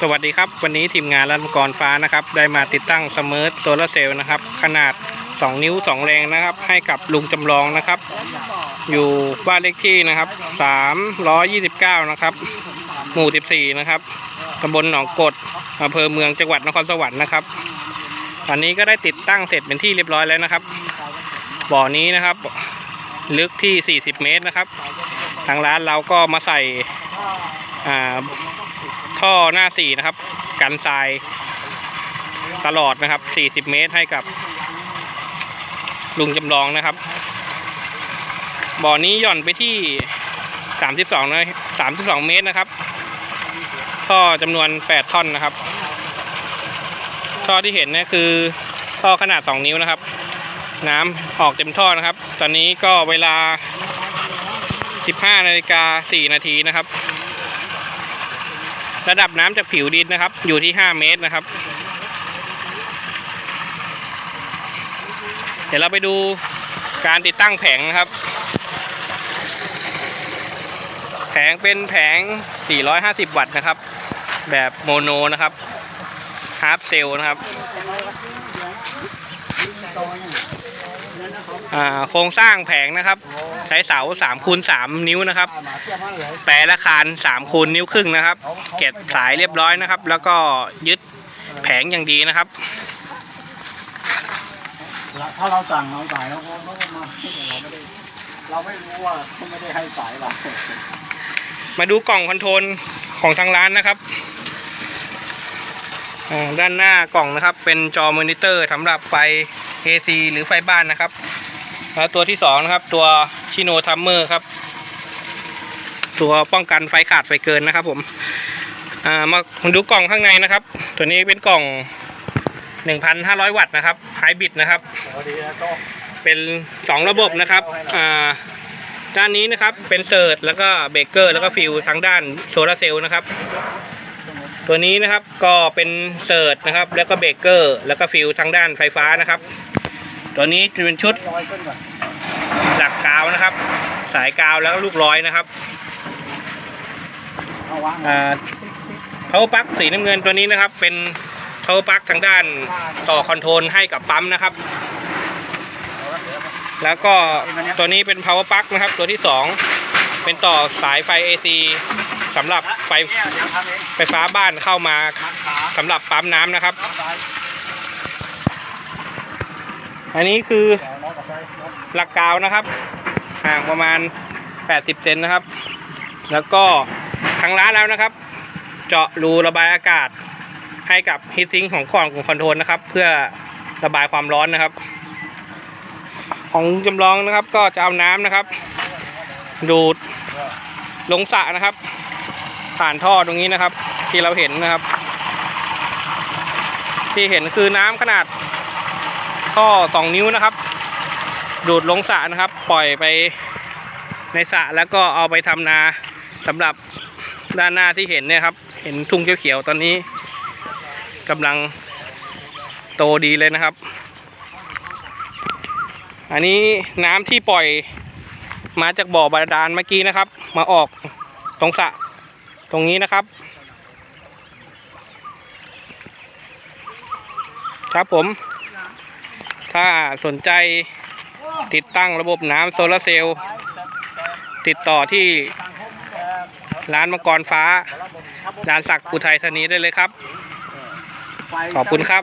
สวัสดีครับ วันนี้ทีมงานรัฐมกรฟ้านะครับ ได้มาติดตั้งสมาร์ทโซลาร์เซลล์นะครับ ขนาด 2 นิ้ว 2 แรงนะครับ ให้กับลุงจำลองนะครับ อยู่บ้านเลขที่นะครับ 329 นะครับ หมู่ 14 นะครับตำบลหนองกดอำเภอเมืองจังหวัดนครสวรรค์นะครับ ตอนนี้ก็ได้ติดตั้งเสร็จเป็นที่เรียบร้อยแล้วนะครับ บ่อนี้นะครับ ลึกที่ 40 เมตรนะครับ ทางร้านเราก็มาใส่อ่า ท่อหน้าสี่นะครับ กันทรายตลอดนะครับ 40 เมตรให้กับ ลุงจำลองนะครับ บ่อนี้หย่อนไปที่ 32นะ32 เมตรนะครับ ท่อจำนวน 8 ท่อนนะครับ ท่อที่เห็นนี่คือ ท่อขนาด 2 นิ้วนะครับ น้ำออกเต็มท่อนะครับ ตอนนี้ก็เวลา 15นาฬิกา4นาทีนะครับ ระดับน้ำจากผิวดินนะครับ อยู่ที่ 5 เมตรนะครับ เดี๋ยวเราไปดูการติดตั้งแผงนะครับ แผงเป็นแผง 450 วัตต์นะครับ แบบโมโนนะครับฮาร์ปเซลนะครับ โครงสร้างแผงนะครับ ใช้เสา3คูณ3นิ้วนะครับ แปรละคาน3คูณนิ้วครึ่งนะครับ เก็บสายเรียบร้อยนะครับ แล้วก็ยึดแผงอย่างดีนะครับ ถ้าเราสั่งเราสายเราก็เราก็มาเราไม่ได้เราไม่รู้ว่าเขาไม่ได้ให้สายเรามาดูกล่องคอนโทรลของทางร้านนะครับอ่าด้านหน้ากล่องนะครับ เป็นจอมอนิเตอร์สำหรับไฟ AC หรือไฟบ้านนะครับ แล้วตัวที่สองนะครับ ตัวชิโนทัมเมอร์ครับ ตัวป้องกันไฟขาดไฟเกินนะครับผมมาดูกล่องข้างในนะครับ ตัวนี้เป็นกล่อง 1,500 วัตต์นะครับไฮบริดนะครับ เป็น 2 ระบบนะครับด้านนี้นะครับเป็นเซิร์ตแล้วก็เบรกเกอร์แล้วก็ฟิวทางด้านโซลาเซลล์นะครับ ตัวนี้นะครับก็เป็นเซิร์ตนะครับ แล้วก็เบรกเกอร์แล้วก็ฟิวทางด้านไฟฟ้านะครับ ตัวนี้จะเป็นชุดลอยขึ้นก่อนหลักกาวนะครับ สายกาวแล้วก็ลูกร้อยนะครับเอาวางอ่า power plug สีน้ำเงินตัวนี้นะครับ เป็น power plug ทางด้านต่อคอนโทรลให้กับปั๊มนะครับ แล้วก็ตัวนี้เป็น power plug นะครับ ตัวที่สองเป็นต่อสายไฟ AC สำหรับไฟเนี่ยเดี๋ยวทำเองไฟฟ้าบ้านเข้ามาทางขาสำหรับปั๊มน้ำนะครับทางซ้าย อันนี้คือหลักกาวนะครับ ห่างประมาณ 80 เซนนะครับ แล้วก็ทางร้านแล้วนะครับ เจาะรูระบายอากาศให้กับฮีทซิงของกล่องคอนโทรลนะครับ เพื่อระบายความร้อนนะครับ ของจำลองนะครับ ก็จะเอาน้ำนะครับ ดูดลงสระนะครับ ผ่านท่อตรงนี้นะครับ ที่เราเห็นนะครับ ที่เห็นคือน้ำขนาด ท่อ2นิ้วนะครับ ดูดลงสระนะครับ ปล่อยไปในสระแล้วก็เอาไปทำนาสำหรับด้านหน้าที่เห็นเนี่ยครับ เห็นทุ่งเขียวๆตอนนี้กำลังโตดีเลยนะครับ อันนี้น้ำที่ปล่อยมาจากบ่อบาดาลเมื่อกี้นะครับ มาออกตรงสระตรงนี้นะครับ ครับผม ถ้าสนใจติดตั้งระบบน้ำโซลาร์เซลล์ติดต่อที่ร้านมังกรฟ้า ร้านศักดิ์อุทัยธานีได้เลยครับ ขอบคุณครับ